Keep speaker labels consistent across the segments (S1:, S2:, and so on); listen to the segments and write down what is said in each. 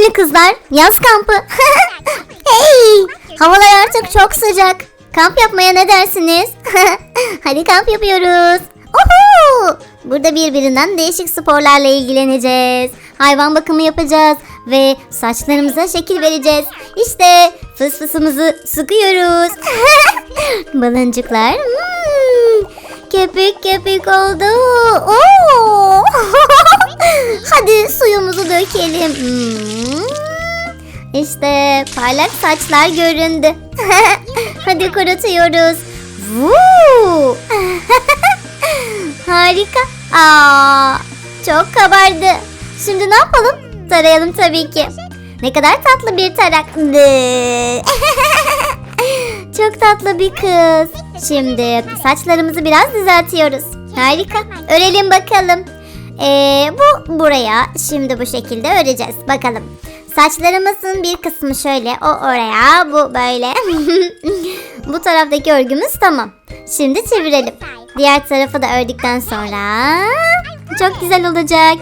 S1: sevimli kızlar. Yaz kampı. hey! Havalar artık çok sıcak. Kamp yapmaya ne dersiniz? Hadi kamp yapıyoruz. Oho! Burada birbirinden değişik sporlarla ilgileneceğiz. Hayvan bakımı yapacağız ve saçlarımıza şekil vereceğiz. İşte fıs fısımızı sıkıyoruz. Baloncuklar. Hmm, köpük köpük oldu. Oo! Hadi suyumuzu dökelim. Hmm. İşte parlak saçlar göründü. Hadi kurutuyoruz. Harika. Aa, çok kabardı. Şimdi ne yapalım? Tarayalım tabii ki. Ne kadar tatlı bir tarak. Çok tatlı bir kız. Şimdi saçlarımızı biraz düzeltiyoruz. Harika. Örelim bakalım. Ee, bu buraya. Şimdi bu şekilde öreceğiz. Bakalım. Saçlarımızın bir kısmı şöyle, o oraya, bu böyle. bu taraftaki örgümüz tamam. Şimdi çevirelim. Diğer tarafı da ördükten sonra çok güzel olacak.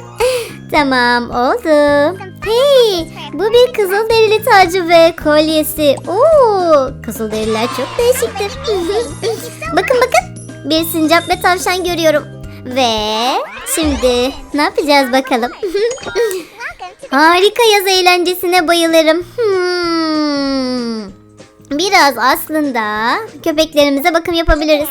S1: tamam oldu. Hey, bu bir kızıl derili tacı ve kolyesi. Oo, kızıl deriler çok değişiktir. bakın bakın. Bir sincap ve tavşan görüyorum. Ve şimdi ne yapacağız bakalım. Harika yaz eğlencesine bayılırım. Hmm. Biraz aslında köpeklerimize bakım yapabiliriz.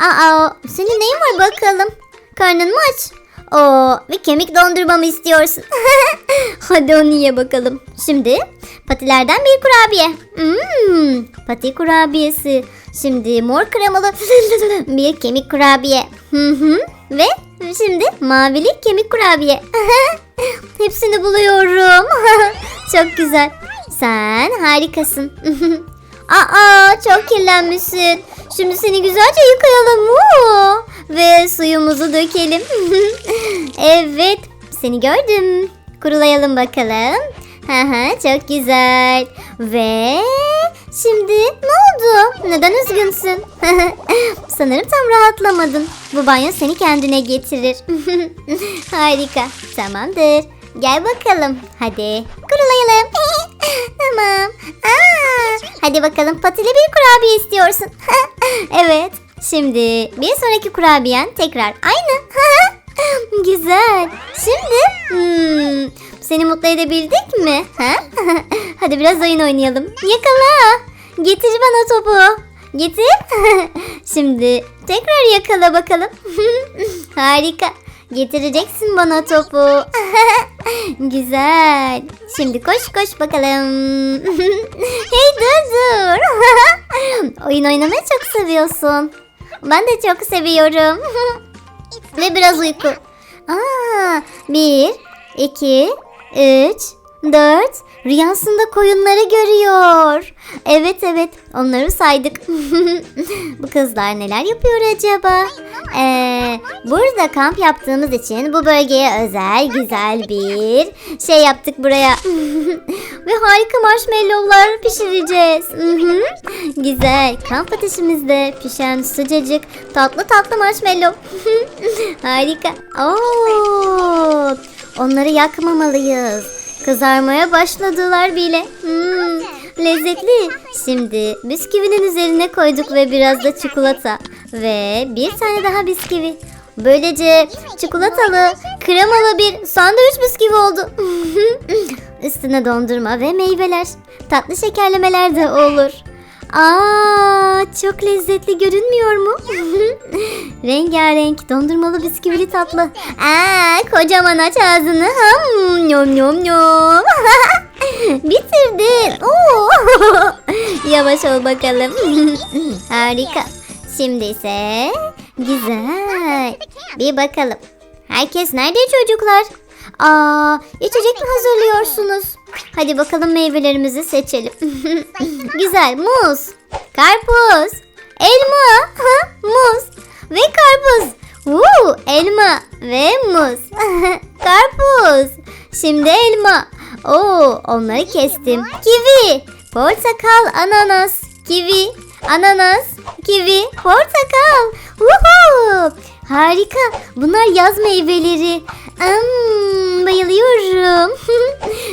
S1: Aa, senin neyin var bakalım? Karnın mı aç? Oo, bir kemik dondurma mı istiyorsun? Hadi onu ye bakalım. Şimdi patilerden bir kurabiye. Hmm, pati kurabiyesi. Şimdi mor kremalı bir kemik kurabiye. Hı hı. Ve şimdi mavili kemik kurabiye. Hepsini buluyorum. Çok güzel. Sen harikasın. Aa çok kirlenmişsin. Şimdi seni güzelce yıkayalım. Oo. Ve suyumuzu dökelim. evet seni gördüm. Kurulayalım bakalım. Haha çok güzel. Ve şimdi ne oldu? Neden üzgünsün? Sanırım tam rahatlamadın. Bu banyo seni kendine getirir. Harika. Tamamdır. Gel bakalım. Hadi kurulayalım. tamam. Aa, hadi bakalım patili bir kurabiye istiyorsun. evet. Şimdi bir sonraki kurabiyen tekrar aynı. Güzel. Şimdi hmm, seni mutlu edebildik mi? Ha? Hadi biraz oyun oynayalım. Yakala. Getir bana topu. Getir. Şimdi tekrar yakala bakalım. Harika. Getireceksin bana topu. Güzel. Şimdi koş koş bakalım. hey dur dur. Oyun oynamayı çok seviyorsun. Ben de çok seviyorum. Ve biraz uyku. Aa, bir, iki, üç, dört. Rüyasında koyunları görüyor. Evet evet onları saydık. bu kızlar neler yapıyor acaba? Ee, burada kamp yaptığımız için bu bölgeye özel güzel bir şey yaptık buraya. Ve harika marshmallowlar pişireceğiz. güzel kamp ateşimizde pişen sıcacık tatlı tatlı marshmallow. harika. Oo, onları yakmamalıyız. Kızarmaya başladılar bile. Hmm, lezzetli. Şimdi bisküvinin üzerine koyduk ve biraz da çikolata. Ve bir tane daha bisküvi. Böylece çikolatalı, kremalı bir sandviç bisküvi oldu. Üstüne dondurma ve meyveler. Tatlı şekerlemeler de olur. Aa, çok lezzetli görünmüyor mu? Rengarenk dondurmalı bisküvili tatlı. Aa, kocaman aç ağzını. Ham, yom yom yom. Bitirdin. Oo. Yavaş ol bakalım. Harika. Şimdi ise güzel. Bir bakalım. Herkes nerede çocuklar? Aa, içecek mi hazırlıyorsunuz? Hadi bakalım meyvelerimizi seçelim. Güzel, muz, karpuz, elma, muz ve karpuz. Woo, elma ve muz. karpuz. Şimdi elma. Oo, onları kestim. Kivi, portakal, ananas, kivi, ananas, kivi, portakal. Woohoo! Harika. Bunlar yaz meyveleri. Hmm, bayılıyorum.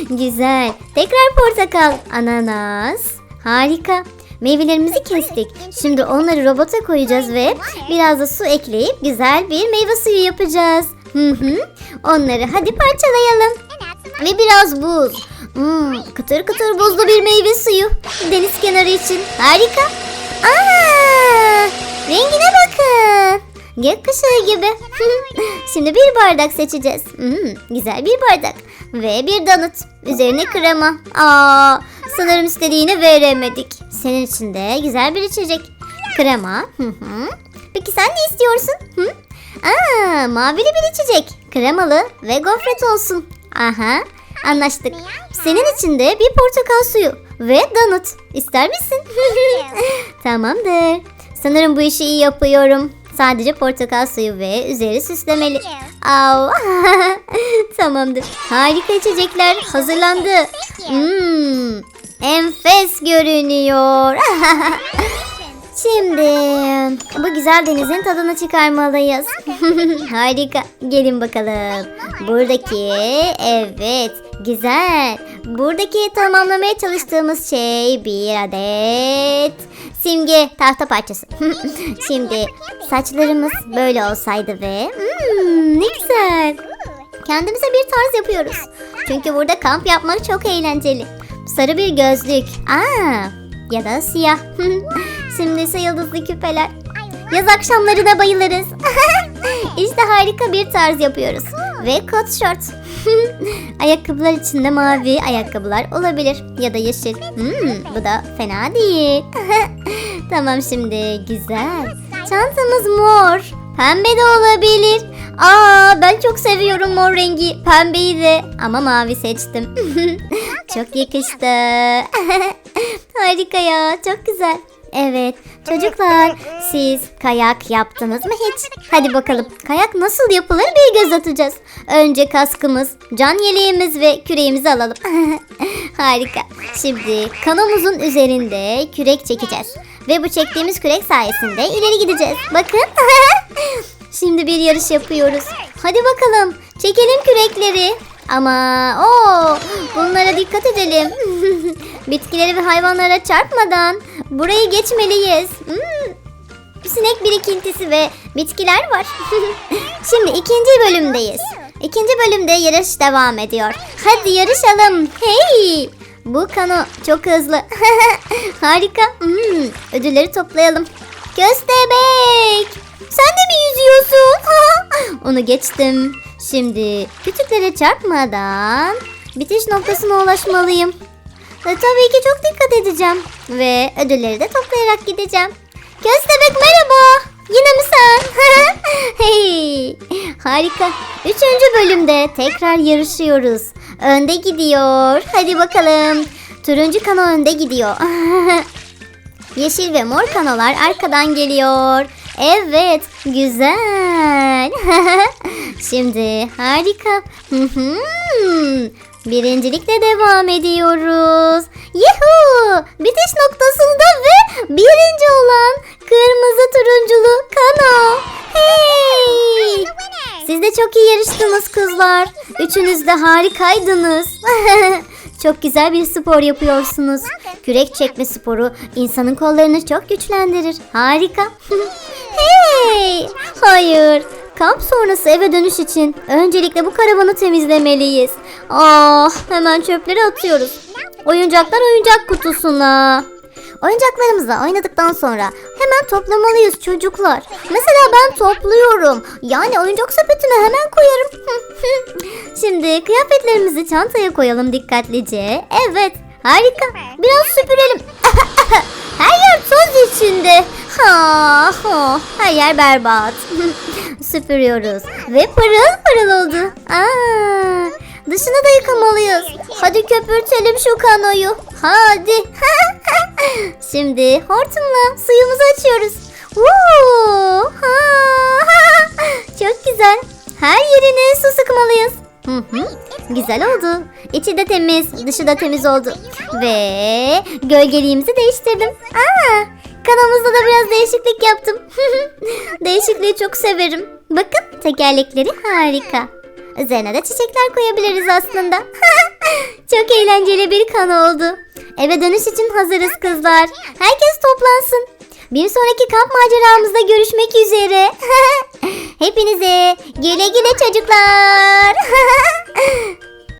S1: Güzel. Tekrar portakal, ananas. Harika. Meyvelerimizi kestik. Şimdi onları robota koyacağız ve biraz da su ekleyip güzel bir meyve suyu yapacağız. Hı hı. Onları hadi parçalayalım. Ve biraz buz. Hmm, kıtır kıtır buzlu bir meyve suyu. Deniz kenarı için. Harika. Aa, rengine bakın. Gökkuşağı gibi. Şimdi bir bardak seçeceğiz. Hmm, güzel bir bardak. Ve bir donut. Üzerine krema. Aa, sanırım istediğini veremedik. Senin için de güzel bir içecek. Krema. Peki sen ne istiyorsun? Hı? Aa, mavili bir içecek. Kremalı ve gofret olsun. Aha, anlaştık. Senin için de bir portakal suyu ve donut. İster misin? Tamamdır. Sanırım bu işi iyi yapıyorum. Sadece portakal suyu ve üzeri süslemeli. Au. Tamamdır. Harika içecekler hazırlandı. Hmm, enfes görünüyor. Şimdi bu güzel denizin tadını çıkarmalıyız. Harika. Gelin bakalım. Buradaki evet güzel. Buradaki tamamlamaya çalıştığımız şey bir adet simge tahta parçası. Şimdi saçlarımız böyle olsaydı ve hmm, ne güzel. Kendimize bir tarz yapıyoruz. Çünkü burada kamp yapmak çok eğlenceli. Sarı bir gözlük. Aa, ya da siyah. Şimdi ise yıldızlı küpeler. Yaz akşamlarına bayılırız. işte harika bir tarz yapıyoruz. Ve kot şort. Ayakkabılar içinde mavi ayakkabılar olabilir. Ya da yeşil. Hmm, bu da fena değil. tamam şimdi güzel. Çantamız mor. Pembe de olabilir. Aa ben çok seviyorum mor rengi. Pembeyi de ama mavi seçtim. çok yakıştı. Harika ya çok güzel. Evet çocuklar siz kayak yaptınız mı hiç? Hadi bakalım kayak nasıl yapılır bir göz atacağız. Önce kaskımız, can yeleğimiz ve küreğimizi alalım. Harika. Şimdi kanomuzun üzerinde kürek çekeceğiz. Ve bu çektiğimiz kürek sayesinde ileri gideceğiz. Bakın. Şimdi bir yarış yapıyoruz. Hadi bakalım çekelim kürekleri. Ama o bunlara dikkat edelim. Bitkileri ve hayvanlara çarpmadan burayı geçmeliyiz. Hmm, sinek birikintisi ve bitkiler var. Şimdi ikinci bölümdeyiz. İkinci bölümde yarış devam ediyor. Hadi yarışalım. Hey! Bu kano çok hızlı. Harika. Hmm, ödülleri toplayalım. Köstebek! Sen de mi yüzüyorsun? Onu geçtim. Şimdi kütüklere çarpmadan bitiş noktasına ulaşmalıyım. Ve tabii ki çok dikkat edeceğim. Ve ödülleri de toplayarak gideceğim. Köstebek merhaba. Yine mi sen? hey, harika. Üçüncü bölümde tekrar yarışıyoruz. Önde gidiyor. Hadi bakalım. Turuncu kano önde gidiyor. Yeşil ve mor kanolar arkadan geliyor. Evet, güzel. Şimdi harika. Birincilikle devam ediyoruz. Yuhu! Bitiş noktasında ve birinci olan kırmızı turunculu kano. Hey! Siz de çok iyi yarıştınız kızlar. Üçünüz de harikaydınız. çok güzel bir spor yapıyorsunuz. Kürek çekme sporu insanın kollarını çok güçlendirir. Harika. hey! Hayır. Kamp sonrası eve dönüş için öncelikle bu karavanı temizlemeliyiz. Ah, hemen çöpleri atıyoruz. Oyuncaklar oyuncak kutusuna. Oyuncaklarımızla oynadıktan sonra hemen toplamalıyız çocuklar. Mesela ben topluyorum. Yani oyuncak sepetine hemen koyarım. Şimdi kıyafetlerimizi çantaya koyalım dikkatlice. Evet, harika. Biraz süpürelim. Her yer toz içinde. Ha, her yer berbat. Süpürüyoruz ve pırıl pırıl oldu. Aa, dışını da yıkamalıyız. Hadi köpürtelim şu kanoyu. Hadi. Şimdi hortumla suyumuzu açıyoruz. Woo! Ha, Çok güzel. Her yerine su sıkmalıyız. Hı hı. Güzel oldu. İçi de temiz, dışı da temiz oldu. Ve gölgeliğimizi değiştirdim. Aa, kanalımızda da biraz değişiklik yaptım. Değişikliği çok severim. Bakın tekerlekleri harika. Üzerine de çiçekler koyabiliriz aslında. Çok eğlenceli bir kan oldu. Eve dönüş için hazırız kızlar. Herkes toplansın. Bir sonraki kamp maceramızda görüşmek üzere. Hepinize güle güle çocuklar.